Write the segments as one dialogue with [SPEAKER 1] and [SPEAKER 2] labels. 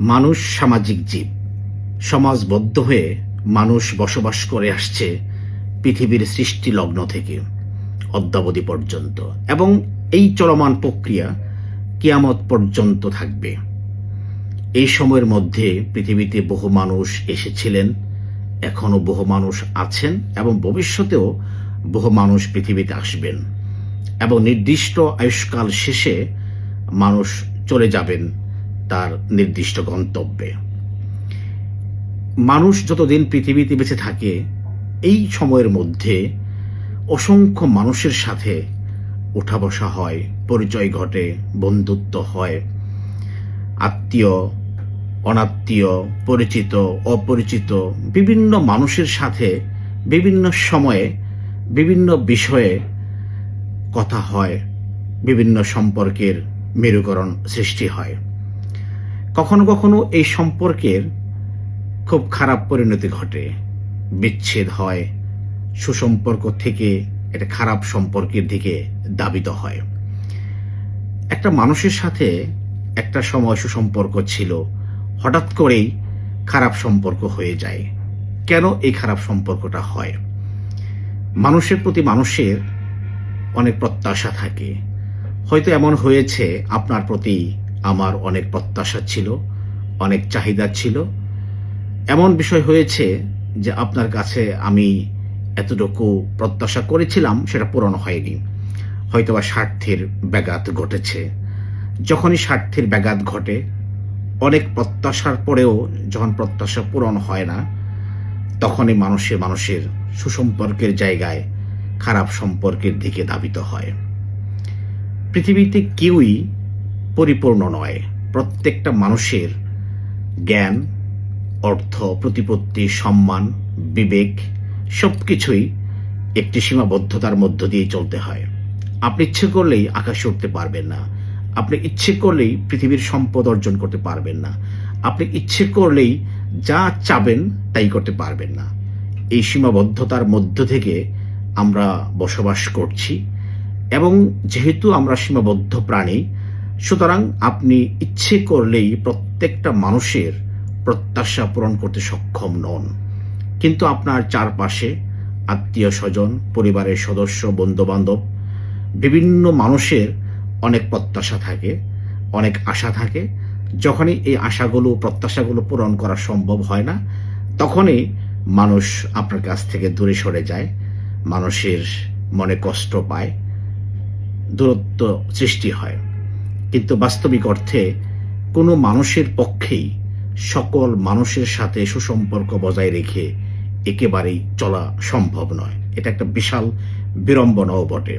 [SPEAKER 1] মানুষ সামাজিক জীব। সমাজবদ্ধ হয়ে মানুষ বসবাস করে আসছে পৃথিবীর সৃষ্টি লগ্ন থেকে, অদ্যাবধি পর্যন্ত। এবং এই চলমান প্রক্রিয়া কিয়ামত পর্যন্ত থাকবে। এই সময়ের মধ্যে পৃথিবীতে বহু মানুষ এসেছিলেন এখনও বহু মানুষ আছেন এবং ভবিষ্যতেও বহু মানুষ পৃথিবীতে আসবেন। এবং নির্দিষ্ট আয়ুষ্কাল শেষে মানুষ চলে যাবেন তার নির্দিষ্ট গন্তব্যে। মানুষ যতদিন পৃথিবীতে বেঁচে থাকে, এই সময়ের মধ্যে অসংখ্য মানুষের সাথে উঠা বসা হয়, পরিচয় ঘটে, বন্ধুত্ব হয়। আত্মীয়, অনাত্মীয়, পরিচিত, অপরিচিত, বিভিন্ন মানুষের সাথে বিভিন্ন সময়ে বিভিন্ন বিষয়ে কথা হয়, বিভিন্ন সম্পর্কের মেরুকরণ সৃষ্টি হয়। কখনো কখনো এই সম্পর্কের খুব খারাপ পরিণতি ঘটে। বিচ্ছেদ হয়। সুসম্পর্ক থেকে এটা খারাপ সম্পর্কের দিকে দাবিত হয়। একটা মানুষের সাথে একটা সময় সুসম্পর্ক ছিল। হঠাৎ করেই খারাপ সম্পর্ক হয়ে যায়। কেন এই খারাপ সম্পর্কটা হয়? মানুষের প্রতি মানুষের অনেক প্রত্যাশা থাকে। হয়তো এমন হয়েছে আপনার প্রতি আমার অনেক প্রত্যাশা ছিল, অনেক চাহিদা ছিল। এমন বিষয় হয়েছে যে আপনার কাছে আমি এতটুকু প্রত্যাশা করেছিলাম, সেটা পূরণ হয়নি। হয়তোবা স্বার্থের ব্যাঘাত ঘটেছে। যখনই স্বার্থের ব্যাঘাত ঘটে, অনেক প্রত্যাশার পরেও যখন প্রত্যাশা পূরণ হয় না, তখনই মানুষে মানুষের সুসম্পর্কের জায়গায় খারাপ সম্পর্কের দিকে ধাবিত হয়। পৃথিবীতে কেউই পরিপূর্ণ নয়। প্রত্যেকটা মানুষের জ্ঞান, অর্থ, প্রতিপত্তি, সম্মান, বিবেক সব কিছুই একটি সীমাবদ্ধতার মধ্য দিয়ে চলতে হয়। আপনি ইচ্ছে করলেই আকাশে উঠতে পারবেন না। আপনি ইচ্ছে করলেই পৃথিবীর সম্পদ অর্জন করতে পারবেন না। আপনি ইচ্ছে করলেই যা চাবেন তাই করতে পারবেন না। এই সীমাবদ্ধতার মধ্য থেকে আমরা বসবাস করছি এবং যেহেতু আমরা সীমাবদ্ধ প্রাণী সুতরাং আপনি ইচ্ছে করলেই প্রত্যেকটা মানুষের প্রত্যাশা পূরণ করতে সক্ষম নন। কিন্তু আপনার চারপাশে আত্মীয় স্বজন, পরিবারের সদস্য, বন্ধুবান্ধব, বিভিন্ন মানুষের অনেক প্রত্যাশা থাকে, অনেক আশা থাকে। যখনই এই আশাগুলো, প্রত্যাশাগুলো পূরণ করা সম্ভব হয় না, তখনই মানুষ আপনার কাছ থেকে দূরে সরে যায়, মানুষের মনে কষ্ট পায়, দূরত্ব সৃষ্টি হয়। কিন্তু বাস্তবিক অর্থে কোনো মানুষের পক্ষেই সকল মানুষের সাথে সুসম্পর্ক বজায় রেখে একেবারেই চলা সম্ভব নয়। এটা একটা বিশাল বিড়ম্বনাও বটে।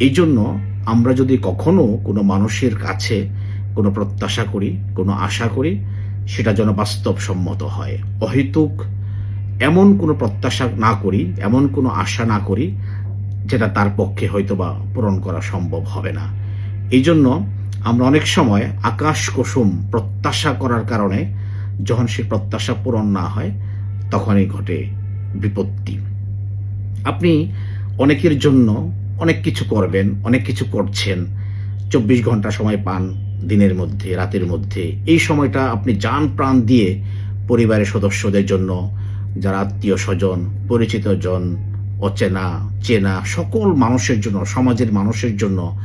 [SPEAKER 1] এই জন্য আমরা যদি কখনো কোনো মানুষের কাছে কোনো প্রত্যাশা করি, কোনো আশা করি, সেটা যেন বাস্তবসম্মত হয়। অহেতুক এমন কোনো প্রত্যাশা না করি, এমন কোনো আশা না করি, যেটা তার পক্ষে হয়তোবা পূরণ করা সম্ভব হবে না। এই জন্য আমরা অনেক সময় আকাশ কুসুম প্রত্যাশা করার কারণে যখন সে প্রত্যাশা পূরণ না হয়, তখনই ঘটে বিপত্তি। আপনি অনেকের জন্য অনেক কিছু করবেন, অনেক কিছু করছেন। চব্বিশ ঘণ্টা সময় পান দিনের মধ্যে, রাতের মধ্যে। এই সময়টা আপনি যান প্রাণ দিয়ে পরিবারের সদস্যদের জন্য, যারা আত্মীয় স্বজন, পরিচিত জন, অচেনা, চেনা, সকল মানুষের জন্য, সমাজের মানুষের জন্য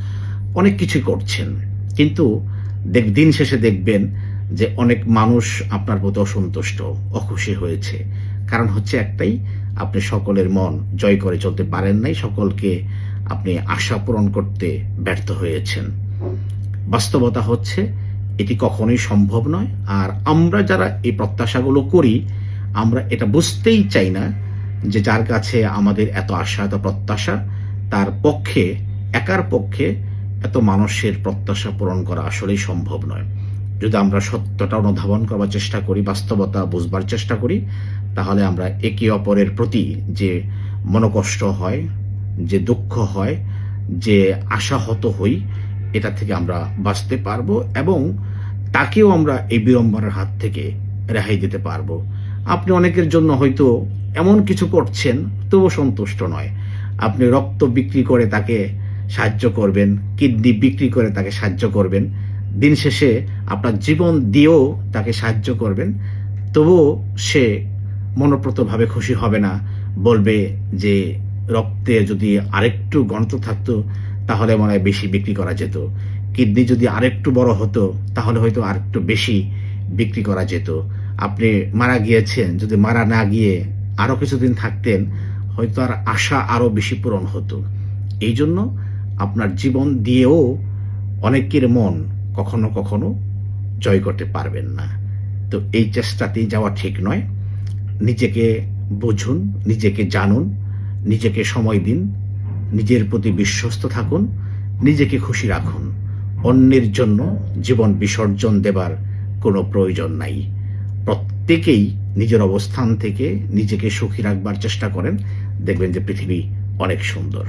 [SPEAKER 1] অনেক কিছু করছেন। কিন্তু দিন শেষে দেখবেন যে অনেক মানুষ আপনার প্রতি অসন্তুষ্ট, অখুশি হয়েছে। কারণ হচ্ছে একটাই, আপনি সকলের মন জয় করে চলতে পারেন নাই, সকলকে আপনি আশা পূরণ করতে ব্যর্থ হয়েছেন। বাস্তবতা হচ্ছে, এটি কখনোই সম্ভব নয়। আর আমরা যারা এই প্রত্যাশাগুলো করি, আমরা এটা বুঝতেই চাই না যে যার কাছে আমাদের এত আশা, এত প্রত্যাশা, তার পক্ষে, একার পক্ষে এত মানুষের প্রত্যাশা পূরণ করা আসলেই সম্ভব নয়। যদি আমরা সত্যটা অনুধাবন করবার চেষ্টা করি, বাস্তবতা বুঝবার চেষ্টা করি, তাহলে আমরা একে অপরের প্রতি যে মনোকষ্ট হয়, যে দুঃখ হয়, যে আশাহত হই, এটা থেকে আমরা বাঁচতে পারব এবং তাকেও আমরা এই বিড়ম্বনার হাত থেকে রেহাই দিতে পারব। আপনি অনেকের জন্য হয়তো এমন কিছু করছেন, তবুও সন্তুষ্ট নয়। আপনি রক্ত বিক্রি করে তাকে সাহায্য করবেন, কিডনি বিক্রি করে তাকে সাহায্য করবেন। দিন শেষে আপনার জীবন দিয়েও তাকে সাহায্য করবেন। তবুও সে মনোপ্রতভাবে খুশি হবে না, বলবে যে রক্তে যদি আরেকটু গণত থাকতো, তাহলে মনে হয় বেশি বিক্রি করা যেত। কিডনি যদি আরেকটু বড় হতো, তাহলে হয়তো আরেকটু বেশি বিক্রি করা যেত। আপনি মারা গিয়েছেন, যদি মারা না গিয়ে আরও কিছুদিন থাকতেন, হয়তো আর আশা আরও বেশি পূরণ হতো। এই জন্য আপনার জীবন দিয়েও অনেকের মন কখনো কখনো জয় করতে পারবেন না। তো এই চেষ্টাতেই যাওয়া ঠিক নয়। নিজেকে বুঝুন, নিজেকে জানুন, নিজেকে সময় দিন, নিজের প্রতি বিশ্বস্ত থাকুন, নিজেকে খুশি রাখুন। অন্যের জন্য জীবন বিসর্জন দেবার কোনো প্রয়োজন নাই। প্রত্যেকেই নিজের অবস্থান থেকে নিজেকে সুখী রাখবার চেষ্টা করেন। দেখবেন যে পৃথিবী অনেক সুন্দর।